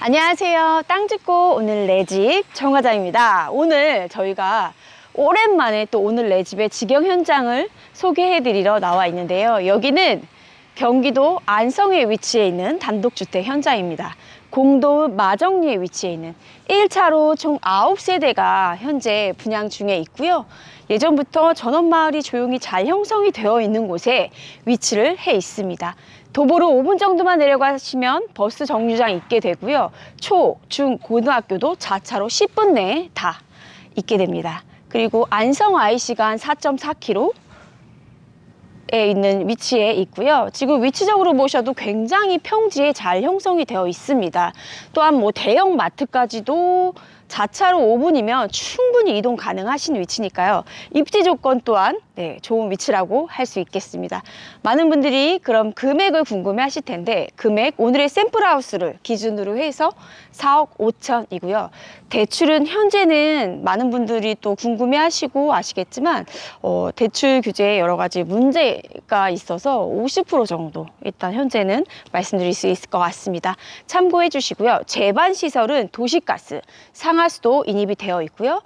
안녕하세요. 땅 짓고 오늘 내 집 정화장입니다. 오늘 저희가 오랜만에 또 오늘 내 집의 직영 현장을 소개해 드리러 나와 있는데요. 여기는 경기도 안성에 위치해 있는 단독주택 현장입니다. 공도읍 마정리에 위치해 있는 1차로 총 9세대가 현재 분양 중에 있고요. 예전부터 전원마을이 조용히 잘 형성이 되어 있는 곳에 위치를 해 있습니다. 도보로 5분 정도만 내려가시면 버스 정류장 있게 되고요. 초, 중, 고등학교도 자차로 10분 내에 다 있게 됩니다. 그리고 안성 IC가 한 4.4km, 에 있는 위치에 있고요. 지금 위치적으로 보셔도 굉장히 평지에 잘 형성이 되어 있습니다. 또한 뭐 대형 마트까지도 자차로 5분이면 충분히 이동 가능하신 위치니까요. 입지 조건 또한 네, 좋은 위치라고 할 수 있겠습니다. 많은 분들이 그럼 금액을 궁금해 하실 텐데 금액 오늘의 샘플 하우스를 기준으로 해서 4억 5천이고요. 대출은 현재는 많은 분들이 또 궁금해 하시고 아시겠지만 어, 대출 규제에 여러 가지 문제가 있어서 50% 정도 일단 현재는 말씀드릴 수 있을 것 같습니다. 참고해 주시고요. 제반 시설은 도시가스, 상 하수도 인입이 되어 있고요.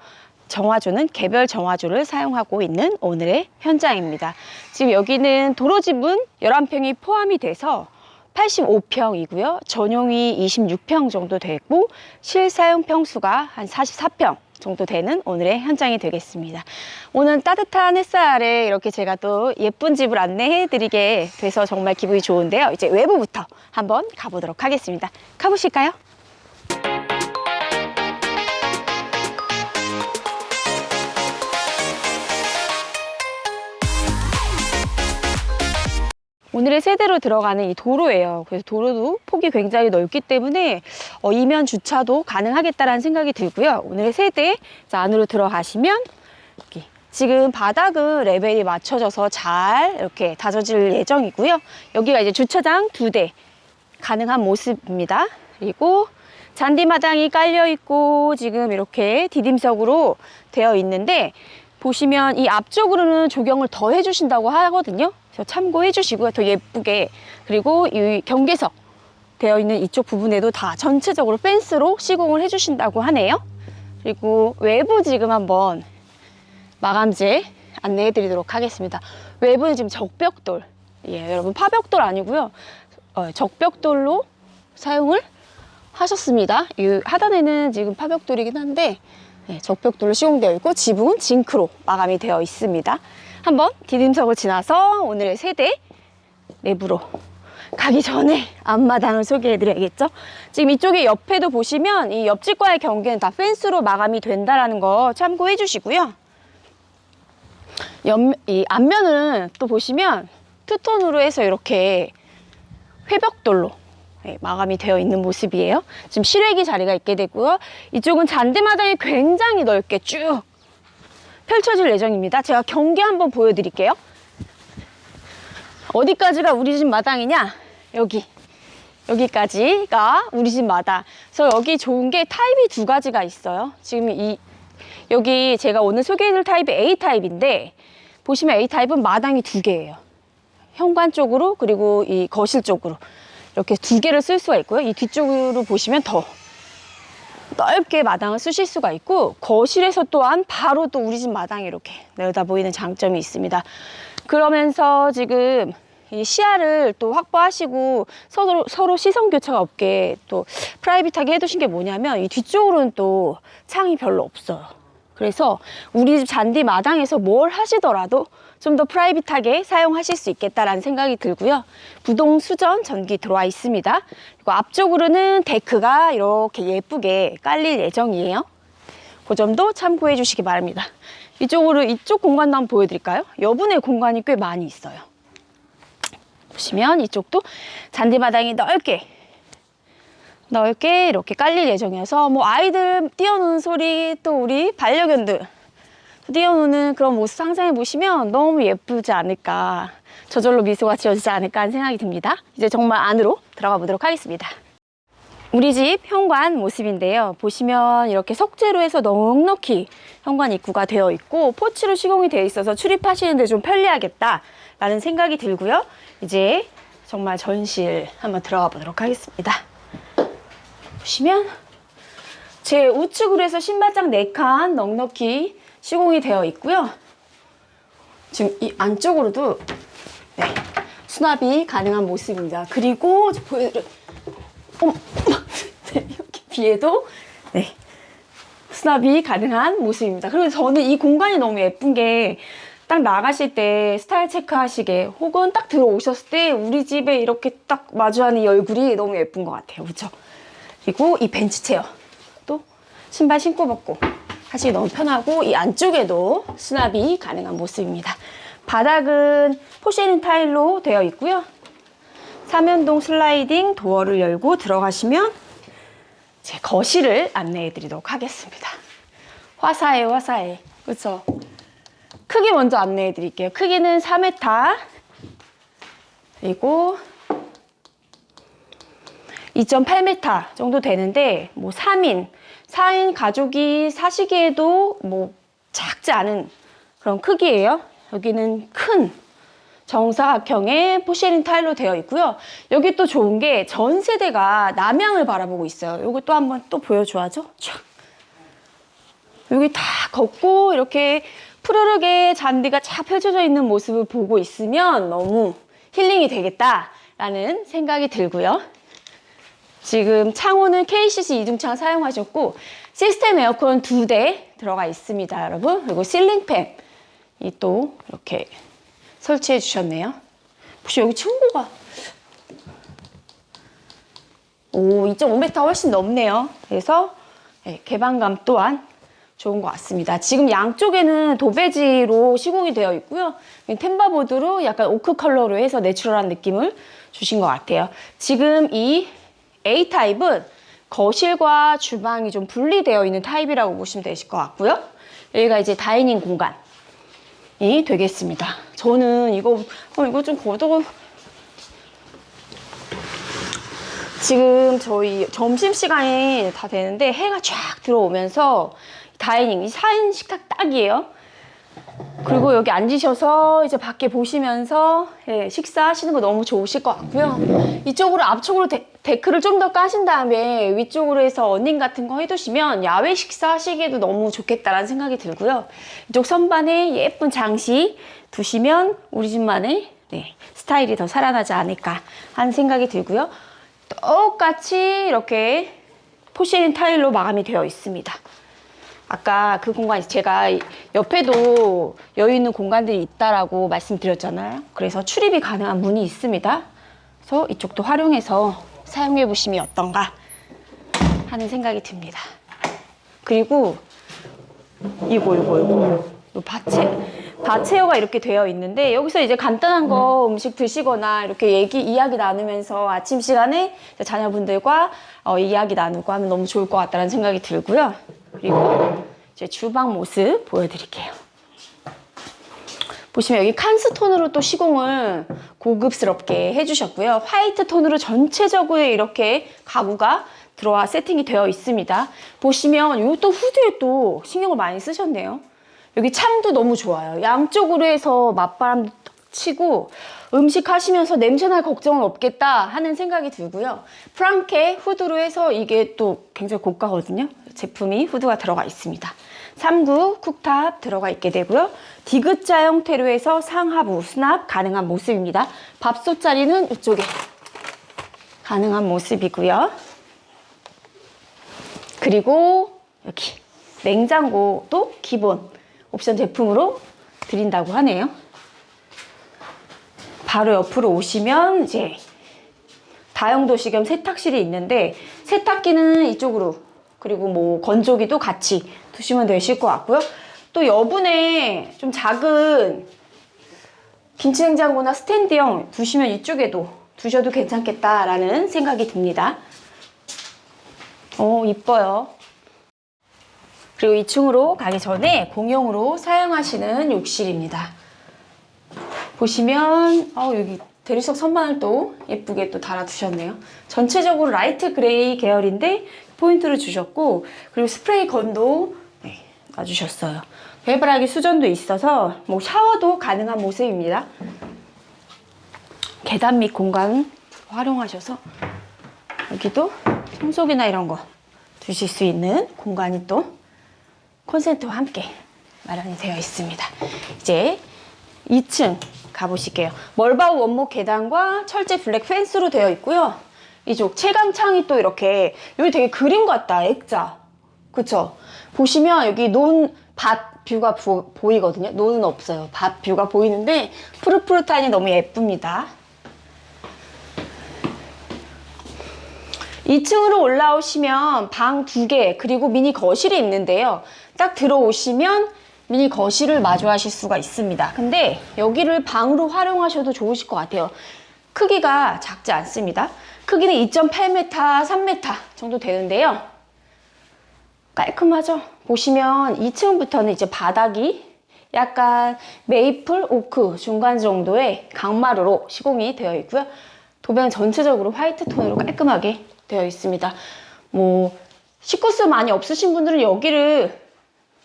정화조는 개별 정화조를 사용하고 있는 오늘의 현장입니다. 지금 여기는 도로집은 11평이 포함이 돼서 85평이고요. 전용이 26평 정도 되고 실사용 평수가 한 44평 정도 되는 오늘의 현장이 되겠습니다. 오늘 따뜻한 햇살에 이렇게 제가 또 예쁜 집을 안내해 드리게 돼서 정말 기분이 좋은데요. 이제 외부부터 한번 가보도록 하겠습니다. 가보실까요? 오늘의 세대로 들어가는 이 도로예요. 그래서 도로도 폭이 굉장히 넓기 때문에 어, 이면 주차도 가능하겠다라는 생각이 들고요. 오늘의 세대 자, 안으로 들어가시면 이렇게 지금 바닥은 레벨이 맞춰져서 잘 이렇게 다져질 예정이고요. 여기가 이제 주차장 두 대 가능한 모습입니다. 그리고 잔디마당이 깔려 있고 지금 이렇게 디딤석으로 되어 있는데 보시면 이 앞쪽으로는 조경을 더 해주신다고 하거든요. 참고해 주시고요. 더 예쁘게. 그리고 이 경계석 되어 있는 이쪽 부분에도 다 전체적으로 펜스로 시공을 해 주신다고 하네요. 그리고 외부 지금 한번 마감재 안내해 드리도록 하겠습니다. 외부는 지금 적벽돌. 예, 여러분 파벽돌 아니고요. 어, 적벽돌로 사용을 하셨습니다. 이 하단에는 지금 파벽돌이긴 한데 네, 적벽돌로 시공되어 있고 지붕은 징크로 마감이 되어 있습니다. 한번 디딤석을 지나서 오늘의 세대 내부로 가기 전에 앞마당을 소개해 드려야겠죠? 지금 이쪽에 옆에도 보시면 이 옆집과의 경계는 다 펜스로 마감이 된다라는 거 참고해 주시고요. 옆, 이 앞면은 또 보시면 투톤으로 해서 이렇게 회벽돌로 네, 마감이 되어 있는 모습이에요. 지금 실외기 자리가 있게 되고요. 이쪽은 잔디마당이 굉장히 넓게 쭉 펼쳐질 예정입니다. 제가 경계 한번 보여드릴게요. 어디까지가 우리 집 마당이냐? 여기. 여기까지가 우리 집 마당. 그래서 여기 좋은 게 타입이 두 가지가 있어요. 지금 이, 여기 제가 오늘 소개해드릴 타입이 A타입인데, 보시면 A타입은 마당이 두 개예요. 현관 쪽으로, 그리고 이 거실 쪽으로. 이렇게 두 개를 쓸 수가 있고요. 이 뒤쪽으로 보시면 더 넓게 마당을 쓰실 수가 있고 거실에서 또한 바로 또 우리 집 마당이 이렇게 내려다 보이는 장점이 있습니다. 그러면서 지금 이 시야를 또 확보하시고 서로, 서로 시선 교차가 없게 또 프라이빗하게 해두신 게 뭐냐면 이 뒤쪽으로는 또 창이 별로 없어요. 그래서 우리 집 잔디 마당에서 뭘 하시더라도 좀 더 프라이빗하게 사용하실 수 있겠다라는 생각이 들고요. 부동 수전 전기 들어와 있습니다. 그리고 앞쪽으로는 데크가 이렇게 예쁘게 깔릴 예정이에요. 그 점도 참고해 주시기 바랍니다. 이쪽으로 이쪽 공간도 한번 보여드릴까요? 여분의 공간이 꽤 많이 있어요. 보시면 이쪽도 잔디마당이 넓게 넓게 이렇게 깔릴 예정이어서 뭐 아이들 뛰어노는 소리 또 우리 반려견들 뛰어노는 그런 모습 상상해 보시면 너무 예쁘지 않을까 저절로 미소가 지어지지 않을까 하는 생각이 듭니다. 이제 정말 안으로 들어가 보도록 하겠습니다. 우리 집 현관 모습인데요. 보시면 이렇게 석재로 해서 넉넉히 현관 입구가 되어 있고 포치로 시공이 되어 있어서 출입하시는데 좀 편리하겠다 라는 생각이 들고요. 이제 정말 전실 한번 들어가 보도록 하겠습니다. 보시면 제 우측으로 해서 신발장 4칸 넉넉히 시공이 되어 있고요. 지금 이 안쪽으로도 네, 수납이 가능한 모습입니다. 그리고 저 보여드려 네, 이렇게 비에도 네, 수납이 가능한 모습입니다. 그리고 저는 이 공간이 너무 예쁜 게 딱 나가실 때 스타일 체크 하시게 혹은 딱 들어오셨을 때 우리 집에 이렇게 딱 마주하는 이 얼굴이 너무 예쁜 것 같아요. 그렇죠? 그리고 이 벤치 체어 또 신발 신고 벗고 하시기 너무 편하고 이 안쪽에도 수납이 가능한 모습입니다. 바닥은 포쉐린 타일로 되어 있고요. 삼연동 슬라이딩 도어를 열고 들어가시면 제 거실을 안내해 드리도록 하겠습니다. 화사해, 화사해. 그렇죠? 크기 먼저 안내해 드릴게요. 크기는 4m. 그리고 2.8m 정도 되는데 뭐 3인, 4인 가족이 사시기에도 뭐 작지 않은 그런 크기예요. 여기는 큰 정사각형의 포쉐린 타일로 되어 있고요. 여기 또 좋은 게 전 세대가 남향을 바라보고 있어요. 여기 또 한번 또 보여줘야죠. 촥. 여기 다 걷고 이렇게 푸르르게 잔디가 쫙 펼쳐져 있는 모습을 보고 있으면 너무 힐링이 되겠다라는 생각이 들고요. 지금 창호는 KCC 이중창 사용하셨고 시스템 에어컨 두 대 들어가 있습니다, 여러분. 그리고 실링팬 이 또 이렇게 설치해 주셨네요. 혹시 여기 층고가 오 2.5m 훨씬 넘네요. 그래서 네, 개방감 또한 좋은 것 같습니다. 지금 양쪽에는 도배지로 시공이 되어 있고요. 템바보드로 약간 오크 컬러로 해서 내추럴한 느낌을 주신 것 같아요. 지금 이 A타입은 거실과 주방이 좀 분리되어 있는 타입이라고 보시면 되실 것 같고요. 여기가 이제 다이닝 공간이 되겠습니다. 저는 이거, 어, 이거 좀 걷어. 지금 저희 점심시간이 다 되는데 해가 쫙 들어오면서 다이닝, 이 4인 식탁 딱이에요. 그리고 여기 앉으셔서 이제 밖에 보시면서 예, 식사하시는 거 너무 좋으실 것 같고요. 이쪽으로 앞쪽으로 데, 데크를 좀 더 까신 다음에 위쪽으로 해서 어닝 같은 거 해두시면 야외 식사하시기에도 너무 좋겠다라는 생각이 들고요. 이쪽 선반에 예쁜 장식 두시면 우리 집만의 네, 스타일이 더 살아나지 않을까 하는 생각이 들고요. 똑같이 이렇게 포시린 타일로 마감이 되어 있습니다. 아까 그 공간 제가 옆에도 여유 있는 공간들이 있다라고 말씀드렸잖아요. 그래서 출입이 가능한 문이 있습니다. 그래서 이쪽도 활용해서 사용해 보시면 어떤가 하는 생각이 듭니다. 그리고 이거 이거 이거 이 바체 바체어가 이렇게 되어 있는데 여기서 이제 간단한 거 음식 드시거나 이렇게 얘기 이야기 나누면서 아침 시간에 자녀분들과 어, 이야기 나누고 하면 너무 좋을 것 같다는 생각이 들고요. 그리고 이제 주방 모습 보여드릴게요. 보시면 여기 칸스 톤으로 또 시공을 고급스럽게 해주셨고요. 화이트 톤으로 전체적으로 이렇게 가구가 들어와 세팅이 되어 있습니다. 보시면 이것도 후드에 또 신경을 많이 쓰셨네요. 여기 창도 너무 좋아요. 양쪽으로 해서 맞바람도 딱 치고 음식 하시면서 냄새날 걱정은 없겠다 하는 생각이 들고요. 프랑케 후드로 해서 이게 또 굉장히 고가거든요. 제품이 후드가 들어가 있습니다. 3구 쿡탑 들어가 있게 되고요. 디귿자 형태로 해서 상하부 수납 가능한 모습입니다. 밥솥 자리는 이쪽에 가능한 모습이고요. 그리고 여기 냉장고도 기본 옵션 제품으로 드린다고 하네요. 바로 옆으로 오시면 이제 다용도시 겸 세탁실이 있는데 세탁기는 이쪽으로 그리고 뭐 건조기도 같이 두시면 되실 것 같고요. 또 여분에 좀 작은 김치냉장고나 스탠드형 두시면 이쪽에도 두셔도 괜찮겠다라는 생각이 듭니다. 어, 이뻐요. 그리고 2층으로 가기 전에 공용으로 사용하시는 욕실입니다. 보시면 어, 여기 대리석 선반을 또 예쁘게 또 달아두셨네요. 전체적으로 라이트 그레이 계열인데 포인트를 주셨고 그리고 스프레이 건도 네, 놔주셨어요. 해바라기 수전도 있어서 뭐 샤워도 가능한 모습입니다. 계단 밑 공간 활용하셔서 여기도 청소기나 이런 거 두실 수 있는 공간이 또 콘센트와 함께 마련이 되어 있습니다. 이제 2층 가보실게요. 멀바우 원목 계단과 철제 블랙 펜스로 되어 있고요. 이쪽 채광창이 또 이렇게 여기 되게 그림 같다 액자. 그쵸? 보시면 여기 논 밭 뷰가 보, 보이거든요. 논은 없어요. 밭 뷰가 보이는데 푸릇푸릇하니 너무 예쁩니다. 2층으로 올라오시면 방 두 개 그리고 미니 거실이 있는데요. 딱 들어오시면 미니 거실을 마주하실 수가 있습니다. 근데 여기를 방으로 활용하셔도 좋으실 것 같아요. 크기가 작지 않습니다 크기는 2.8m, 3m 정도 되는데요. 깔끔하죠? 보시면 2층부터는 이제 바닥이 약간 메이플, 오크 중간 정도의 강마루로 시공이 되어 있고요. 도배는 전체적으로 화이트 톤으로 깔끔하게 되어 있습니다. 뭐 식구수 많이 없으신 분들은 여기를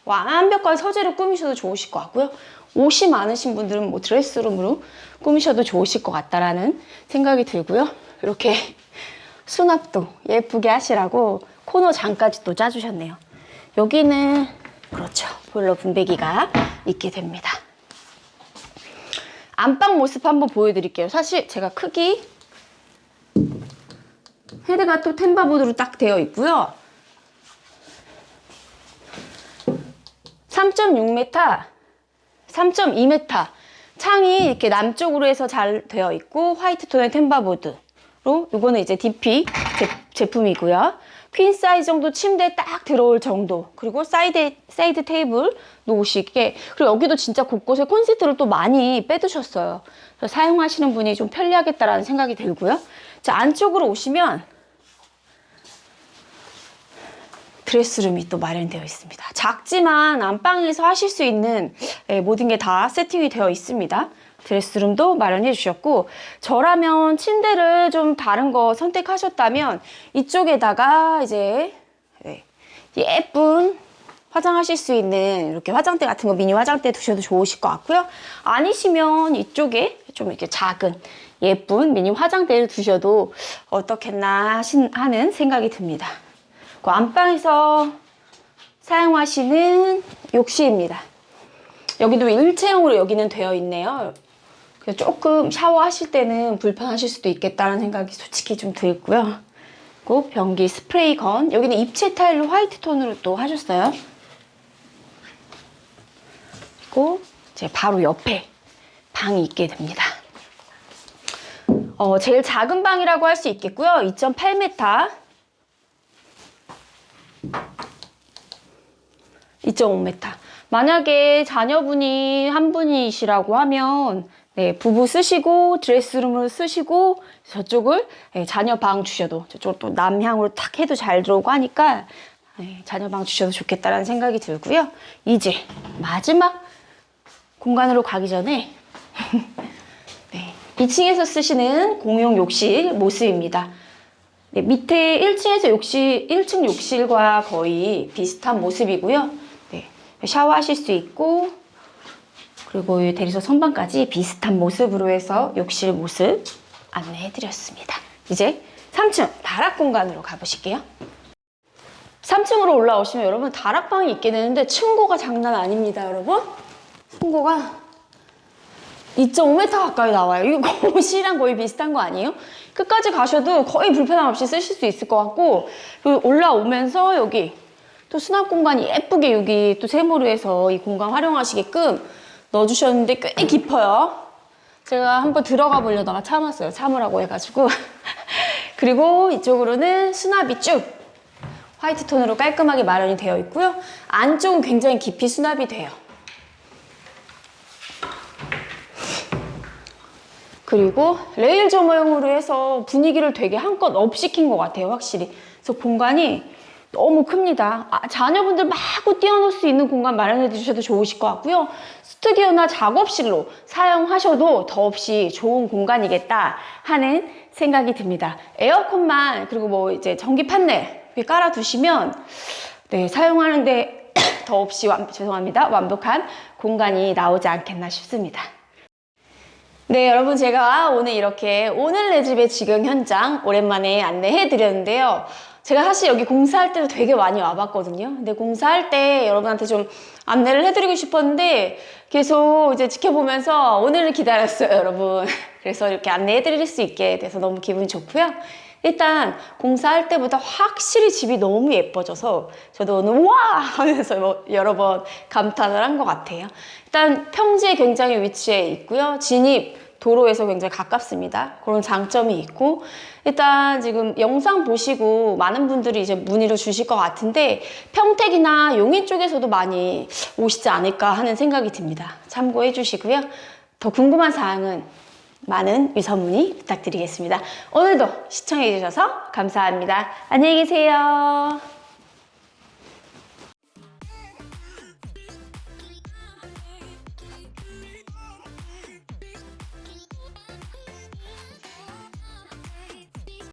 완벽한 서재로 꾸미셔도 좋으실 것 같고요. 옷이 많으신 분들은 뭐 드레스룸으로 꾸미셔도 좋으실 것 같다라는 생각이 들고요. 이렇게 수납도 예쁘게 하시라고 코너 장까지 또 짜주셨네요. 여기는 그렇죠. 보일러 분배기가 있게 됩니다. 안방 모습 한번 보여드릴게요. 사실 제가 크기 헤드가 또 템바보드로 딱 되어 있고요. 3.6m, 3.2m 창이 이렇게 남쪽으로 해서 잘 되어 있고 화이트 톤의 템바보드 로 이거는 이제 DP 제, 품이고요 퀸 사이즈 정도 침대에 딱 들어올 정도 그리고 사이드 사이드 테이블 놓으시게 그리고 여기도 진짜 곳곳에 콘센트를 또 많이 빼두셨어요. 그래서 사용하시는 분이 좀 편리하겠다라는 생각이 들고요. 자 안쪽으로 오시면 드레스룸이 또 마련되어 있습니다. 작지만 안방에서 하실 수 있는 예, 모든 게 다 세팅이 되어 있습니다. 드레스룸도 마련해 주셨고 저라면 침대를 좀 다른 거 선택하셨다면 이쪽에다가 이제 예, 예쁜 화장하실 수 있는 이렇게 화장대 같은 거 미니 화장대 두셔도 좋으실 것 같고요. 아니시면 이쪽에 좀 이렇게 작은 예쁜 미니 화장대를 두셔도 어떻겠나 하는 생각이 듭니다. 그 안방에서 사용하시는 욕실입니다. 여기도 일체형으로 여기는 되어 있네요. 그래서 조금 샤워하실 때는 불편하실 수도 있겠다는 생각이 솔직히 좀 들고요. 그리고 변기 스프레이 건 여기는 입체 타일로 화이트 톤으로 또 하셨어요. 그리고 제 바로 옆에 방이 있게 됩니다. 어, 제일 작은 방이라고 할 수 있겠고요. 2.8m 2.5m. 만약에 자녀분이 한 분이시라고 하면 네, 부부 쓰시고 드레스룸을 쓰시고 저쪽을 네, 자녀 방 주셔도 저쪽 또 남향으로 탁 해도 잘 들어오고 하니까 네, 자녀 방 주셔도 좋겠다라는 생각이 들고요. 이제 마지막 공간으로 가기 전에 네, 2층에서 쓰시는 공용 욕실 모습입니다. 네, 밑에 1층에서 욕실, 1층 욕실과 거의 비슷한 모습이고요. 네, 샤워하실 수 있고, 그리고 이 대리석 선반까지 비슷한 모습으로 해서 욕실 모습 안내해드렸습니다. 이제 3층 다락 공간으로 가보실게요. 3층으로 올라오시면 여러분 다락방이 있게 되는데 층고가 장난 아닙니다, 여러분. 층고가 2.5m 가까이 나와요. 이거 거실이랑 거의 비슷한 거 아니에요? 끝까지 가셔도 거의 불편함 없이 쓰실 수 있을 것 같고 그리고 올라오면서 여기 또 수납 공간이 예쁘게 여기 또 세모로 해서 이 공간 활용하시게끔 넣어주셨는데 꽤 깊어요. 제가 한번 들어가 보려다가 참았어요. 참으라고 해가지고 그리고 이쪽으로는 수납이 쭉 화이트 톤으로 깔끔하게 마련이 되어 있고요. 안쪽은 굉장히 깊이 수납이 돼요. 그리고 레일 조모형으로 해서 분위기를 되게 한껏 업 시킨 것 같아요, 확실히. 그래서 공간이 너무 큽니다. 아, 자녀분들 마구 뛰어놀 수 있는 공간 마련해 주셔도 좋으실 것 같고요. 스튜디오나 작업실로 사용하셔도 더없이 좋은 공간이겠다 하는 생각이 듭니다. 에어컨만 그리고 뭐 이제 전기 판넬 이렇게 깔아 두시면 네, 사용하는데 더없이 완, 죄송합니다. 완벽한 공간이 나오지 않겠나 싶습니다. 네, 여러분 제가 오늘 이렇게 오늘 내 집의 지금 현장 오랜만에 안내해 드렸는데요. 제가 사실 여기 공사할 때도 되게 많이 와봤거든요. 근데 공사할 때 여러분한테 좀 안내를 해드리고 싶었는데 계속 이제 지켜보면서 오늘을 기다렸어요, 여러분. 그래서 이렇게 안내해 드릴 수 있게 돼서 너무 기분이 좋고요. 일단 공사할 때보다 확실히 집이 너무 예뻐져서 저도 오늘 와 하면서 뭐 여러 번 감탄을 한 것 같아요. 일단 평지에 굉장히 위치해 있고요. 진입 도로에서 굉장히 가깝습니다. 그런 장점이 있고 일단 지금 영상 보시고 많은 분들이 이제 문의를 주실 것 같은데 평택이나 용인 쪽에서도 많이 오시지 않을까 하는 생각이 듭니다. 참고해 주시고요. 더 궁금한 사항은 많은 위선 문의 부탁드리겠습니다. 오늘도 시청해 주셔서 감사합니다. 안녕히 계세요.